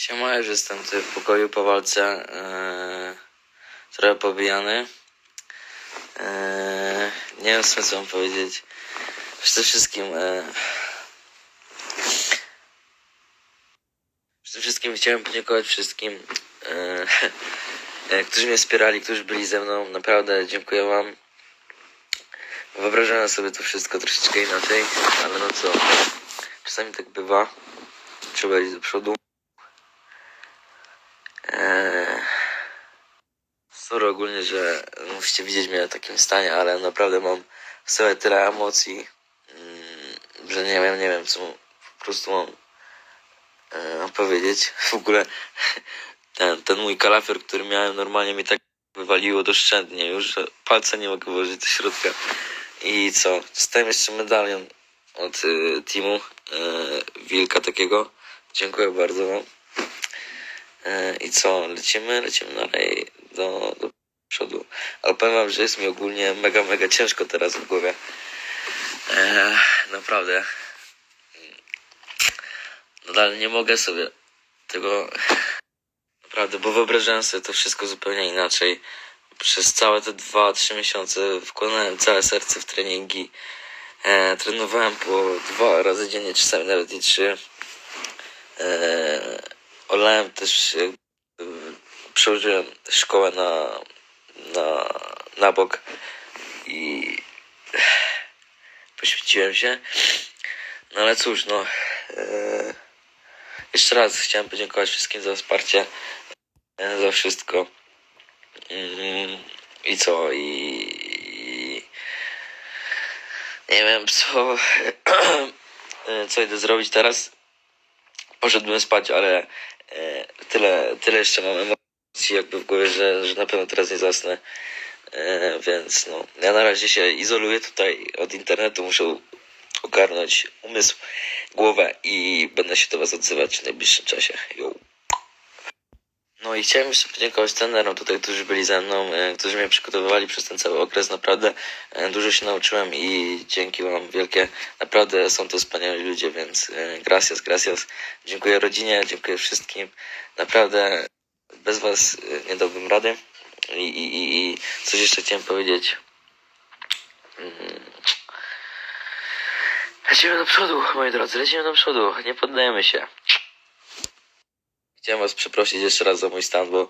Siema, już jestem tutaj w pokoju po walce. Eee, trochę pobijany. Eee, nie wiem, co mam powiedzieć. Przede wszystkim... Eee, przede wszystkim chciałem podziękować wszystkim, e, którzy mnie wspierali, którzy byli ze mną. Naprawdę dziękuję wam. Wyobrażałem sobie to wszystko troszeczkę inaczej, ale no co. Czasami tak bywa. Trzeba iść do przodu. Sorry ogólnie, że musicie widzieć mnie w takim stanie, ale naprawdę mam w sobie tyle emocji, mm, że nie wiem, nie wiem co po prostu mam e, powiedzieć. W ogóle ten, ten mój kalafior, który miałem normalnie mi tak wywaliło doszczętnie już, że palca nie mogę włożyć do środka. I co? Dostałem jeszcze medalion od y, teamu y, Wilka takiego. Dziękuję bardzo wam. E, I co, lecimy, lecimy dalej do, do przodu. Ale powiem wam, że jest mi ogólnie mega, mega ciężko teraz w głowie. E, naprawdę. Nadal nie mogę sobie tego... Naprawdę, bo wyobrażałem sobie to wszystko zupełnie inaczej. Przez całe te 2-3 miesiące wkładałem całe serce w treningi. E, trenowałem po dwa razy dziennie, czasami nawet i trzy. E, olałem też, e, przełożyłem szkołę na, na, na bok i poświęciłem się. No ale cóż, no. E, jeszcze raz chciałem podziękować wszystkim za wsparcie, za wszystko. I co? I, nie wiem co, co idę zrobić teraz. Poszedłbym spać, ale e, tyle, tyle jeszcze mam emocji jakby w głowie, że, że na pewno teraz nie zasnę. E, więc no, ja na razie się izoluję tutaj od internetu, muszę ogarnąć umysł, głowę i będę się do Was odzywać w najbliższym czasie. Yo. No i chciałem jeszcze podziękować trenerom tutaj, którzy byli ze mną, e, którzy mnie przygotowywali przez ten cały okres. Naprawdę e, dużo się nauczyłem i dzięki Wam wielkie. Naprawdę są to wspaniali ludzie, więc e, gracias, gracias. Dziękuję rodzinie, dziękuję wszystkim. Naprawdę bez Was nie dałbym rady. I, i, i, i coś jeszcze chciałem powiedzieć. Mm. Lecimy do przodu, moi drodzy, lecimy do przodu, nie poddajemy się. Chciałem was przeprosić jeszcze raz za mój stan, bo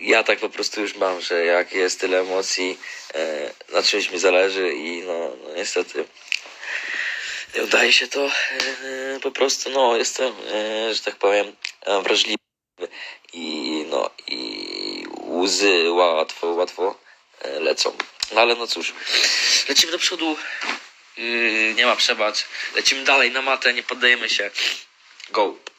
ja tak po prostu już mam, że jak jest tyle emocji, e, na czymś mi zależy i no, no niestety nie udaje się to. E, po prostu no jestem, e, że tak powiem, e, wrażliwy i no i łzy łatwo, łatwo e, lecą. No ale no cóż, lecimy do przodu, yy, nie ma przebacz, lecimy dalej na matę, nie poddajemy się. Go!